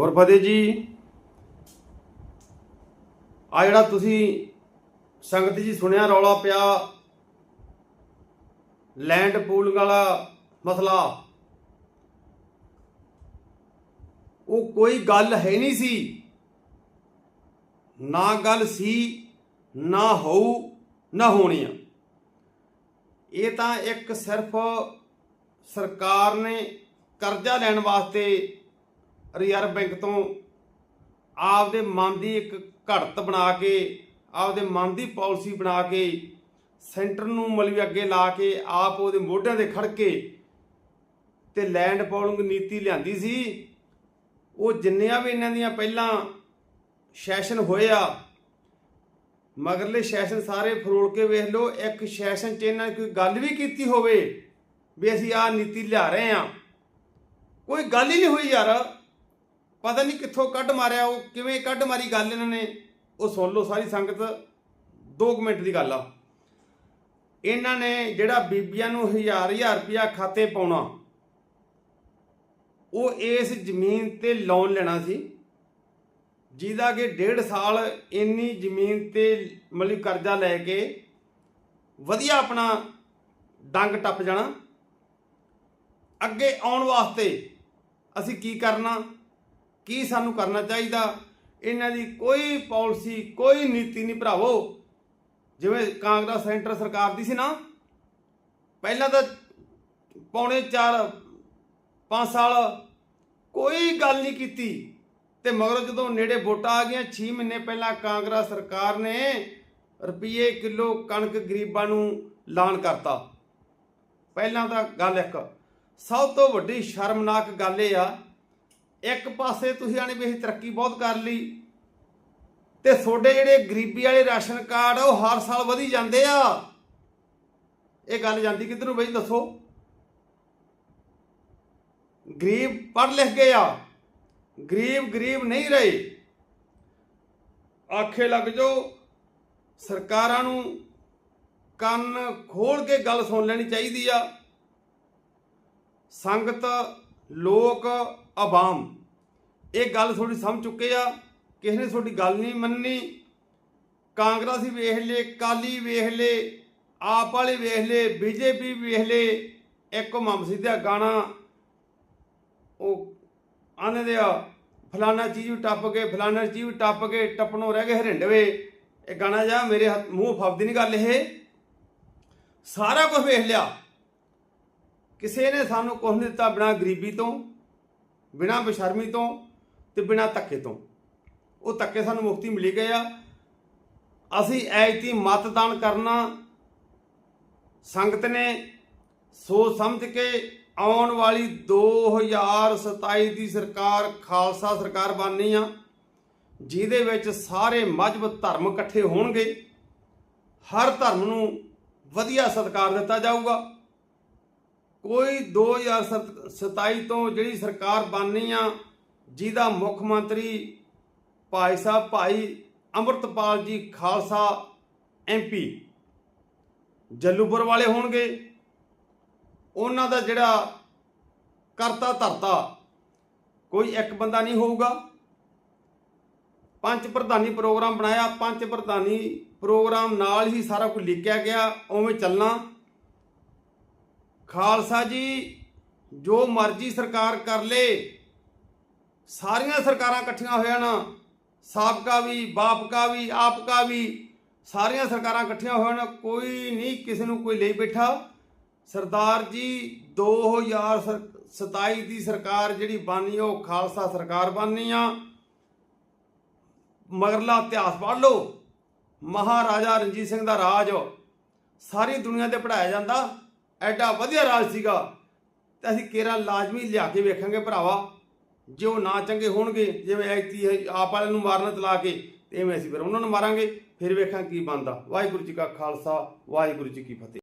ਗੁਰਫਤਿਹ ਜੀ। ਆ ਜਿਹੜਾ ਤੁਸੀਂ ਸੰਗਤ ਜੀ ਸੁਣਿਆ, ਰੌਲਾ ਪਿਆ ਲੈਂਡ ਪੂਲਿੰਗ ਵਾਲਾ ਮਸਲਾ, ਉਹ ਕੋਈ ਗੱਲ ਹੈ ਨਹੀਂ ਸੀ। ਨਾ ਗੱਲ ਸੀ, ਨਾ ਹੋਊ, ਨਾ ਹੋਣੀ ਆ। ਇਹ ਤਾਂ ਇੱਕ ਸਿਰਫ ਸਰਕਾਰ ਨੇ ਕਰਜ਼ਾ ਲੈਣ ਵਾਸਤੇ ਰਿਜ਼ਰਵ ਬੈਂਕ ਤੋਂ ਆਪਦੇ ਮਨ ਦੀ ਇੱਕ ਘੜਤ ਬਣਾ ਕੇ, ਆਪਦੇ ਮਨ ਦੀ ਪਾਲਿਸੀ ਬਣਾ ਕੇ, ਸੈਂਟਰ ਨੂੰ ਮਲਵੀ ਅੱਗੇ ਲਾ ਕੇ, ਆਪ ਉਹਦੇ ਮੋਢਿਆਂ ਤੇ ਖੜ ਕੇ ਤੇ ਲੈਂਡ ਪੋਲਿੰਗ ਨੀਤੀ ਲਿਆਂਦੀ ਸੀ। ਉਹ ਜਿੰਨੀਆਂ ਵੀ ਇਹਨਾਂ ਦੀਆਂ ਪਹਿਲਾਂ ਸੈਸ਼ਨ ਹੋਏ ਆ, ਮਗਰਲੇ ਸੈਸ਼ਨ ਸਾਰੇ ਫਰੋਲ ਕੇ ਵੇਖ ਲਓ, ਇੱਕ ਸੈਸ਼ਨ 'ਚ ਇਹਨਾਂ ਨੇ ਕੋਈ ਗੱਲ ਵੀ ਕੀਤੀ ਹੋਵੇ ਵੀ ਅਸੀਂ ਆਹ ਨੀਤੀ ਲਿਆ ਰਹੇ ਆ ਕੋਈ ਗੱਲ ਹੀ ਨਹੀਂ ਹੋਈ ਯਾਰ। ਪਤਾ ਨਹੀਂ ਕਿੱਥੋਂ ਕੱਢ ਮਾਰਿਆ ਉਹ, ਕਿਵੇਂ ਕੱਢ ਮਾਰੀ ਗੱਲ ਇਹਨਾਂ ਨੇ। ਉਹ ਸੁਣ ਲਓ ਸਾਰੀ ਸੰਗਤ 2 ਮਿੰਟ ਦੀ ਗੱਲ ਆ। ਇਹਨਾਂ ਨੇ ਜਿਹੜਾ ਬੀਬੀਆਂ ਨੂੰ ਹਜ਼ਾਰ ਹਜ਼ਾਰ ਰੁਪਇਆ ਖਾਤੇ ਪਾਉਣਾ, ਉਹ ਇਸ ਜ਼ਮੀਨ ਤੇ ਲੋਨ ਲੈਣਾ ਸੀ। ਜਿਹਦਾ ਕਿ ਡੇਢ ਸਾਲ ਇੰਨੀ ਜ਼ਮੀਨ ਤੇ ਮਤਲਬ ਕਰਜ਼ਾ ਲੈ ਕੇ ਵਧੀਆ ਆਪਣਾ ਡੰਗ ਟੱਪ ਜਾਣਾ। ਅੱਗੇ ਆਉਣ ਵਾਸਤੇ ਅਸੀਂ ਕੀ ਕਰਨਾ? ਕੀ ਸਾਨੂੰ ਕਰਨਾ ਚਾਹੀਦਾ? ਇਹਨਾਂ ਦੀ ਕੋਈ ਪਾਲਿਸੀ, ਕੋਈ ਨੀਤੀ ਨਹੀਂ ਭਰਾਵੋ। ਜਿਵੇਂ ਕਾਂਗਰਸ ਸੈਂਟਰ ਸਰਕਾਰ ਦੀ ਸੀ ਨਾ, ਪਹਿਲਾਂ ਤਾਂ ਪੌਣੇ 4 5 ਸਾਲ ਕੋਈ ਗੱਲ ਨਹੀਂ ਕੀਤੀ। ਤੇ ਮਗਰੋਂ ਜਦੋਂ ਨੇੜੇ ਵੋਟਾਂ ਆ ਗਈਆਂ 6 ਮਹੀਨੇ ਪਹਿਲਾਂ ਕਾਂਗਰਸ ਸਰਕਾਰ ਨੇ ਰੁਪਏ ਕਿਲੋ ਕਣਕ ਗਰੀਬਾਂ ਨੂੰ ਲਾਣ ਕਰਤਾ। ਪਹਿਲਾਂ ਤਾਂ ਗੱਲ ਇੱਕ, ਸਭ ਤੋਂ ਵੱਡੀ ਸ਼ਰਮਨਾਕ ਗੱਲ ਇਹ ਆ ਇੱਕ ਪਾਸੇ ਤੁਸੀਂ ਆਣੇ ਵੀ ਅਸੀਂ ਤਰੱਕੀ ਬਹੁਤ ਕਰ ਲਈ ਤੇ ਤੁਹਾਡੇ ਜਿਹੜੇ ਗਰੀਬੀ ਵਾਲੇ ਰਾਸ਼ਨ ਕਾਰਡ ਆ, ਉਹ ਹਰ ਸਾਲ ਵਧੀ ਜਾਂਦੇ ਆ। ਇਹ ਗੱਲ ਜਾਂਦੀ ਕਿੱਧਰ ਨੂੰ ਬਈ ਦੱਸੋ? ਗਰੀਬ ਪੜ੍ਹ ਲਿਖ ਗਏ ਆ। ਗਰੀਬ ਗਰੀਬ ਨਹੀਂ ਰਹੇ। ਆਖੇ ਲੱਗ ਜਾਓ ਸਰਕਾਰਾਂ ਨੂੰ ਕੰਨ ਖੋਲ ਕੇ ਗੱਲ ਸੁਣ ਲੈਣੀ ਚਾਹੀਦੀ ਆ। ਸੰਗਤ ਲੋਕ ਆਵਾਮ ਇਹ ਗੱਲ ਥੋੜੀ ਸਮਝ ਚੁੱਕੇ ਆ? ਕਿਸੇ ਨੇ ਤੁਹਾਡੀ ਗੱਲ ਨਹੀਂ ਮੰਨਣੀ ਕਾਂਗਰਸੀ ਵੇਖ ਲੇ ਕਾਲੀ ਵੇਖ ਲੇ, ਆਪ ਵਾਲੇ ਵੇਖ ਲੇ, ਬੀਜੇਪੀ ਵੇਖ ਲੇ, ਇੱਕ ਮਮਸੀ ਦਾ ਗਾਣਾ, ਉਹ ਆਨੇ ਦੇ ਆ, ਫਲਾਨਾ ਚੀਜ਼ ਵੀ ਟੱਪ ਕੇ ਫਲਾਣਾ ਚੀਜ਼ ਵੀ ਟੱਪ ਕੇ ਟੱਪਣੋਂ ਰਹਿ ਗਏ ਹਰਿੰਡਵੇ। ਇਹ ਗਾਣਾ ਜਾ ਮੇਰੇ ਹੱਥ- ਮੂੰਹ ਫੱਬਦੀ ਨਹੀਂ ਗੱਲ ਇਹ। ਸਾਰਾ ਕੁਝ ਵੇਖ ਲਿਆ। ਕਿਸੇ ਨੇ ਸਾਨੂੰ ਕੁਝ ਨਹੀਂ ਦਿੱਤਾ ਬਿਨਾ ਗਰੀਬੀ ਤੋਂ, ਬਿਨਾ ਬਸ਼ਰਮੀ ਤੋਂ ਤੇ ਬਿਨਾ ਧੱਕੇ ਤੋਂ। ਉਹ ਧੱਕੇ ਸਾਨੂੰ ਮੁਕਤੀ ਮਿਲੀ ਗਏ ਆ। ਅਸੀਂ ਐਤੀ ਮਤਦਾਨ ਕਰਨਾ, ਸੰਗਤ ਨੇ ਸੋਚ ਸਮਝ ਕੇ ਆਉਣ ਵਾਲੀ 2027 ਦੀ ਸਰਕਾਰ, ਖਾਲਸਾ ਸਰਕਾਰ ਬਣਨੀ ਆ, ਜਿਹਦੇ ਵਿੱਚ ਸਾਰੇ ਮਜਬਤ ਧਰਮ ਇਕੱਠੇ ਹੋਣਗੇ। ਹਰ ਧਰਮ ਨੂੰ ਵਧੀਆ ਸਤਿਕਾਰ ਦਿੱਤਾ ਜਾਊਗਾ। ਕੋਈ 2027 ਤੋਂ ਜਿਹੜੀ ਸਰਕਾਰ ਬਣਨੀ ਆ, ਜਿਹਦਾ ਮੁੱਖ ਮੰਤਰੀ ਭਾਈ ਸਾਹਿਬ, ਭਾਈ ਅੰਮ੍ਰਿਤਪਾਲ ਜੀ ਖਾਲਸਾ ਐਮਪੀ ਜੱਲੂਪੁਰ ਵਾਲੇ ਹੋਣਗੇ। ਉਹਨਾਂ ਦਾ ਜਿਹੜਾ ਕਰਤਾ ਧਰਤਾ, ਕੋਈ ਇੱਕ ਬੰਦਾ ਨਹੀਂ ਹੋਊਗਾ। ਪੰਜ ਪ੍ਰਧਾਨੀ ਪ੍ਰੋਗਰਾਮ ਬਣਾਇਆ, ਪੰਜ ਪ੍ਰਧਾਨੀ ਪ੍ਰੋਗਰਾਮ ਨਾਲ ਹੀ ਸਾਰਾ ਕੁਝ ਲਿਖਿਆ ਗਿਆ, ਉਵੇਂ ਚੱਲਣਾ। ਖਾਲਸਾ ਜੀ, ਜੋ ਮਰਜ਼ੀ ਸਰਕਾਰ ਕਰ ਲੇ, ਸਾਰੀਆਂ ਸਰਕਾਰਾਂ ਇਕੱਠੀਆਂ ਹੋ ਜਾਣ ਸਾਬਕਾ ਵੀ, ਬਾਪਕਾ ਵੀ, ਆਪਕਾ ਵੀ, ਸਾਰੀਆਂ ਸਰਕਾਰਾਂ ਇਕੱਠੀਆਂ ਹੋਣ ਕੋਈ ਨਹੀਂ, ਕਿਸੇ ਨੂੰ ਕੋਈ ਲਈ ਬੈਠਾ। ਸਰਦਾਰ ਜੀ 2027 ਦੀ ਸਰਕਾਰ ਜਿਹੜੀ ਬਾਨੀ ਉਹ ਖਾਲਸਾ ਸਰਕਾਰ ਬਾਨੀ ਆ। ਮਗਰਲਾ ਇਤਿਹਾਸ ਪੜ੍ਹ ਲਓ। ਮਹਾਰਾਜਾ ਰਣਜੀਤ ਸਿੰਘ ਦਾ ਰਾਜ, ਸਾਰੀ ਦੁਨੀਆ ਤੇ ਪੜਾਇਆ ਜਾਂਦਾ। ਐਡਾ ਵਧੀਆ ਰਾਜ ਸੀਗਾ। ਤੇ ਅਸੀਂ ਕੇਰਾ ਲਾਜ਼ਮੀ ਲਿਆ ਕੇ ਵੇਖਾਂਗੇ ਭਰਾਵਾ। ਜੇ ਉਹ ਨਾ ਚੰਗੇ ਹੋਣਗੇ, ਜਿਵੇਂ ਐਤੀ ਆਪ ਵਾਲਿਆਂ ਨੂੰ ਮਾਰਨ ਤਲਾ ਕੇ, ਤੇ ਐਵੇਂ ਅਸੀਂ ਫਿਰ ਉਹਨਾਂ ਨੂੰ ਮਾਰਾਂਗੇ। ਫਿਰ ਵੇਖਾਂ ਕੀ ਬਣਦਾ। ਵਾਹਿਗੁਰੂ ਜੀ ਕਾ ਖਾਲਸਾ, ਵਾਹਿਗੁਰੂ ਜੀ ਕੀ ਫਤਿਹ।